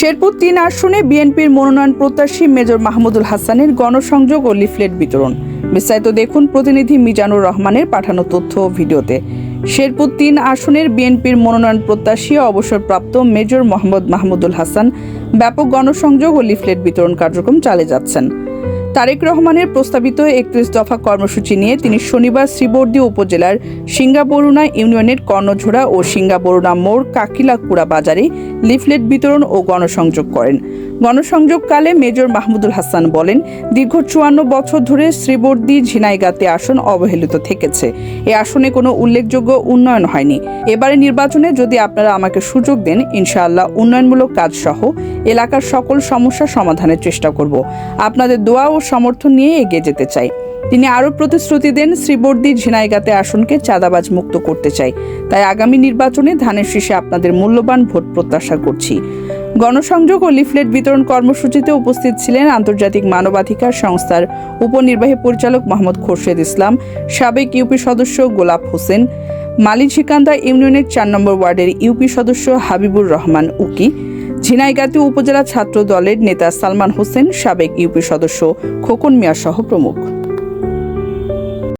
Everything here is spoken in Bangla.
শেরপুর তিন আসনে বিএনপির মনোনয়ন প্রত্যাশী মেজর মাহমুদুল হাসানের গণসংযোগ ও লিফলেট বিতরণ। বিস্তারিত দেখুন প্রতিনিধি মিজানুর রহমানের পাঠানো তথ্য ও ভিডিওতে। শেরপুর তিন আসনের বিএনপির মনোনয়ন প্রত্যাশী অবসরপ্রাপ্ত মেজর মোহাম্মদ মাহমুদুল হাসান ব্যাপক গণসংযোগ ও লিফলেট বিতরণ কার্যক্রম চালিয়ে যাচ্ছেন। তারেক রহমানের প্রস্তাবিত একত্রিশ দফা কর্মসূচি নিয়ে তিনি শনিবার শ্রীবর্দী উপজেলার সিঙ্গাবরুণা ইউনিয়নের কর্ণঝোড়া ও সিঙ্গাবরুণা মোড় কাকিলাকুড়া বাজারে লিফলেট বিতরণ ও গণসংযোগ করেন। গণসংযোগকালে মেজর মাহমুদুল হাসান বলেন, দীর্ঘ চুয়ান্ন বছর ধরে শ্রীবর্দী ঝিনাইগাতি আসন অবহেলিত থেকেছে। এ আসনে কোনো উল্লেখযোগ্য উন্নয়ন হয়নি। এবারে নির্বাচনে যদি আপনারা আমাকে সুযোগ দেন, ইনশাআল্লাহ উন্নয়নমূলক কাজ সহ এলাকার সকল সমস্যা সমাধানের চেষ্টা করব। আপনাদের দোয়া ও সমর্থন নিয়ে এগিয়ে যেতে চাই। তিনি আরও প্রতিশ্রুতি দেন শ্রীবর্দী ঝিনাইগাতে আসনকে চাঁদাবাজ মুক্ত করতে চাই। তাই আগামী নির্বাচনে ধানের শীষে আপনাদের মূল্যবান ভোট প্রত্যাশা করছি। গণসংযোগ ও লিফলেট বিতরণ কর্মসূচিতে উপস্থিত ছিলেন আন্তর্জাতিক মানবাধিকার সংস্থার উপনির্বাহী পরিচালক মোহাম্মদ খোরশেদ ইসলাম, সাবেক ইউপি সদস্য গোলাপ হোসেন মালিঝিকান্দা ইউনিয়নের চার নম্বর ওয়ার্ডের ইউপি সদস্য হাবিবুর রহমান উকি ঝিনাইগাতি উপজেলা ছাত্র দলের নেতা সালমান হোসেন সাবেক ইউপি সদস্য খোকন মিয়া সহ প্রমুখ।